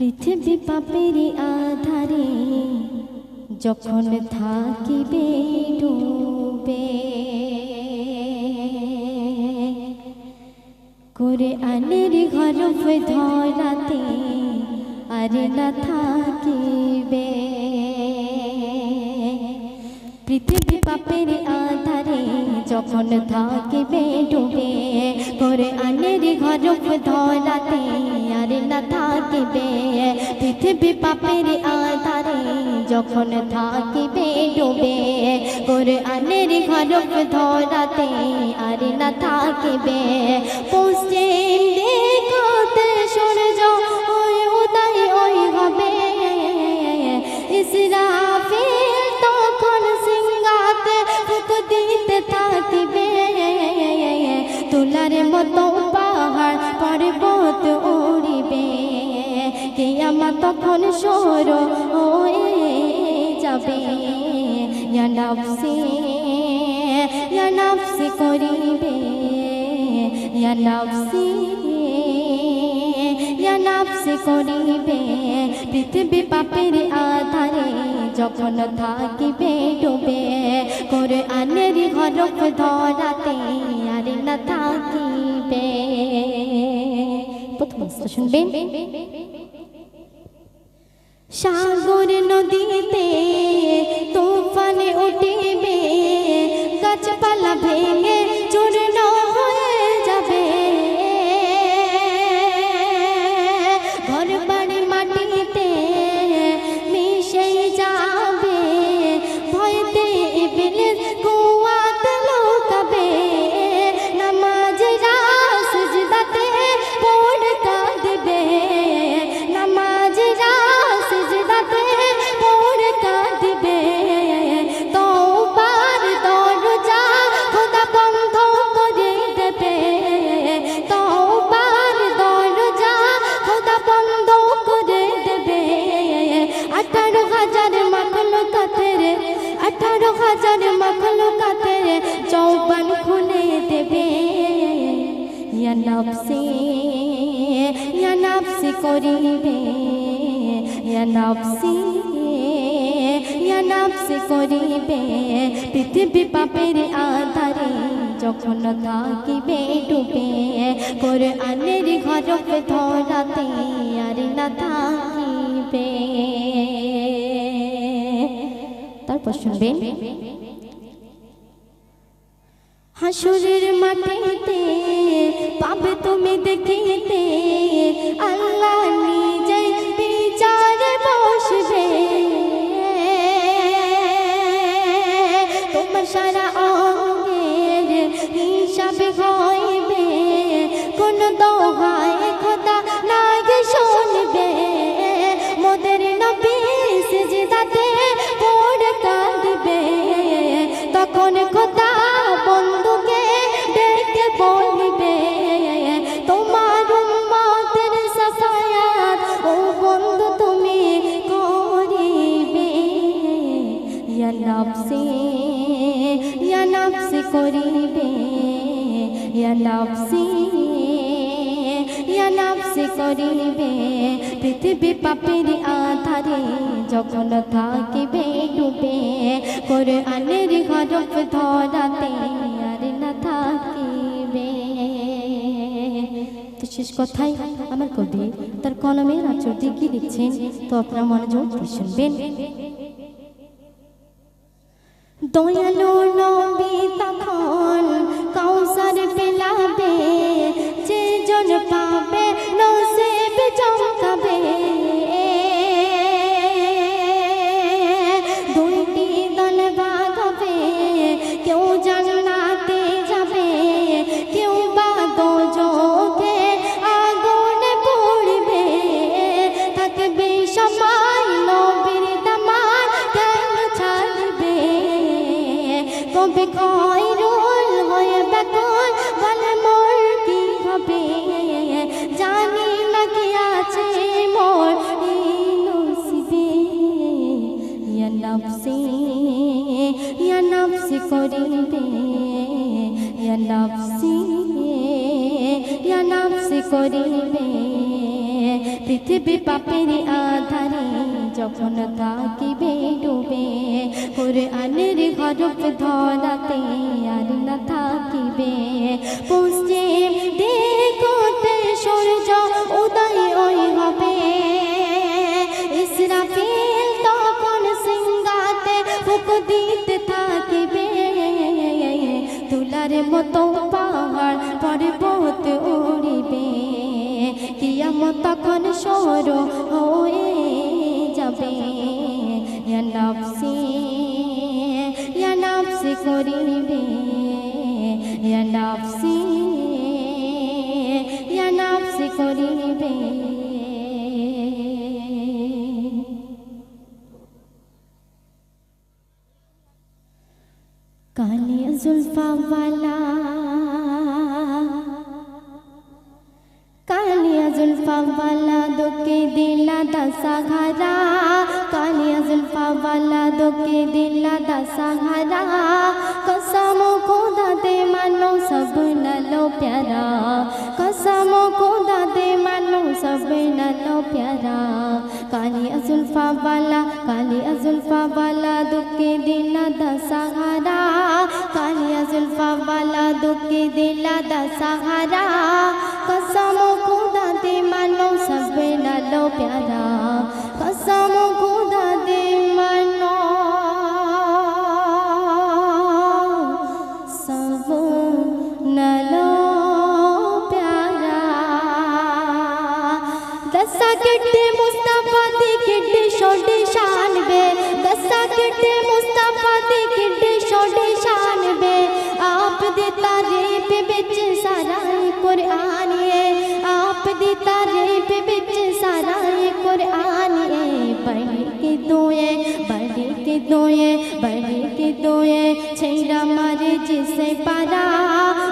পৃথিবী পাপের আধারে যখন থাকিবে ডুবে। করে আনের ঘর ধরাতে আর না থাকিবে। পৃথিবী পাপের আধারে যখন থাকিবে ডুবে। করে আনের ঘর ধরাতে আর না থাকিবে পৃথিবী পাপের আধারে যখন থাকিবে ডুবে করে আনের ঘর ধরাতে আর না থাকিবে পশ্চিম দিকতে সূর্য ওই উদয় ওই হবে ইসরাফিল মতো পাহাড় পর্বত উড়িবে। কেয়ামা তখন সর হয়ে যাবে। নাফসি নাফসি করিবে। নাফসি, ইয়া করিবে। পৃথিবী পাপের আধারে যখন থাকিবে ডুবে। করে আনের ঘরক ধরাতে আর শুনবেন সাগর নদীতে হাজার মাখলো কাতের চৌবান খুলে দেবে। ইয়া নফসি করিবে। ইয়া নফসি নফসি করিবে। পৃথিবী পাপের আধারে যখন থাকিবে, ডুবে। করে আনের ঘরক ধরাতে আর না থাকিবে তারপর শুনবেন। হাসুরের মাটিতে পাবে তুমি দেখিতে, আল্লাহ নিজে বিচারে বসবে। তোমার সারা অঙ্গের হিসাবে হইবে, কোন দোহায় নফসি করিবে। পৃথিবী পাপের আধারে যখন থাকিবে ডুবে করে আনের ঘরক ধরাতে আর না থাকিবে। শেষ কথাই আমার কবি তার কলমের আচর কি লিখছেন, তো আপনার মনোযোগ শুনবেন। দয়ালু নবী করিবে। পৃথিবী পাপের আধারে যখন থাকিবে ডুবে, কোরআনের হরফ ধরাতে আর না থাকিবে। পশ্চিম দেখতে সূর্য উদয় ওই হবে। দিতে থাকিবে। তুলার মতো পাহাড় পর্বত উড়িবে। নিয়াম তখন সর হয়ে যাবে। নফসি নফসি করিবে। নফসি নফসি করিবে। কালে জুলফা বালা वाला दुखे दिला दसा घरा कालिया जुल्फा वाला दुखे दिला दसा घरा कसम खुदा दे मानो सब नलो प्यारा। कसम खुदा दे मानो सब नलो प्यारा। कालिया जुल्फा वाला कालिया जुल्फा वाला दुखे दिला दसा घरा कालिया जुल्फा वाला दुखे दिला दसा घरा कसम खुदा दे मानो सब नलो प्यारा कसम खुदा दे के दोए पढ़ के दोए छेड़ा मारे जिसे पारा,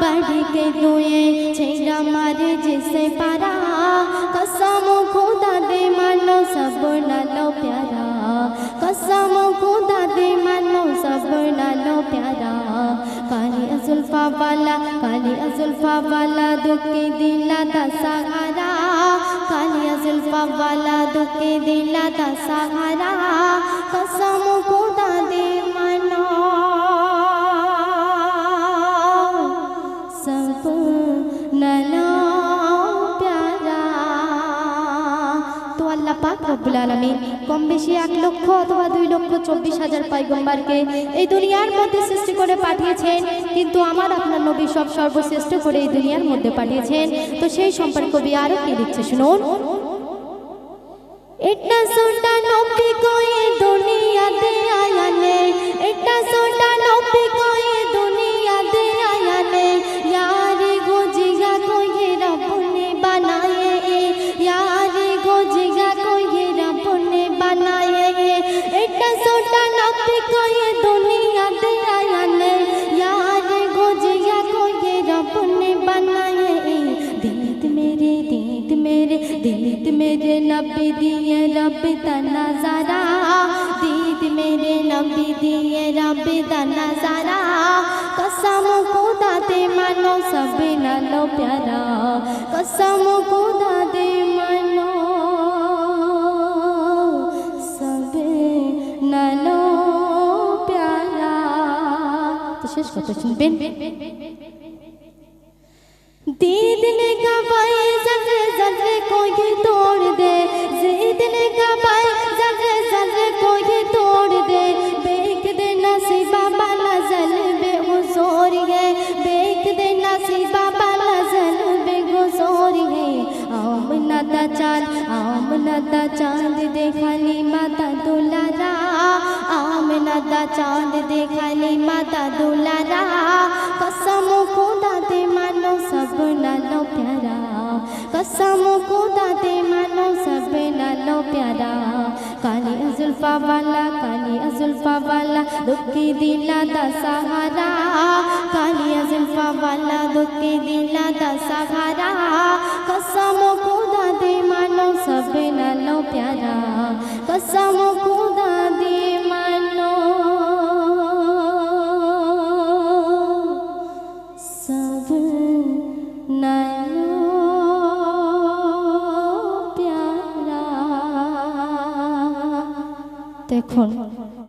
बढ़ के दोए छेड़ा मारे जिसे पारा। कसम खुदा दे मानो सब नालो प्यारा, कसम खुदा दे मानो सब नालो प्यारा। काली अजुल्फा वाला, काली अजुल्फा वाला दुखे दिला दसा हरा काली अजुल्फा वाला दुखे दिला दसा हरा লক্ষ চব্বিশ হাজার পাইগম্বারকে এই দুনিয়ার মধ্যে সৃষ্টি করে পাঠিয়েছেন। কিন্তু আমার আপনার নবী সব সর্বশ্রেষ্ঠ করে এই দুনিয়ার মধ্যে পাঠিয়েছেন। তো সেই সম্পর্কে কবি আরও কি দিচ্ছে শুনুন। नबी दिए रब त नज़ारा दीद मेरे नबी दिए रब तना नज़ारा कसम खुदा दे मानो सब नो प्यारा। कसम को दे मानो सब नो प्यारा। दीद ने कबाए जज्र जज्र को ये तोड़ दे। দা চাঁদ দেখালি মাতা দুলারা, আমনা দা চাঁদ দেখালি মাতা দুলারা, কসম খোদা তে মানো সব নালো প্যারা, কসম খোদা তে মানো সব নালো প্যারা। কালি জুলফা বালা, কালি জুলফা বালা, দুঃখী দিলা দা সাহারা। কালি জুলফা বালা, দুঃখী দিলা দা সাহারা, কসম খোদা တိမနုံသဗ္ဗေနလောပြတာကဆမကု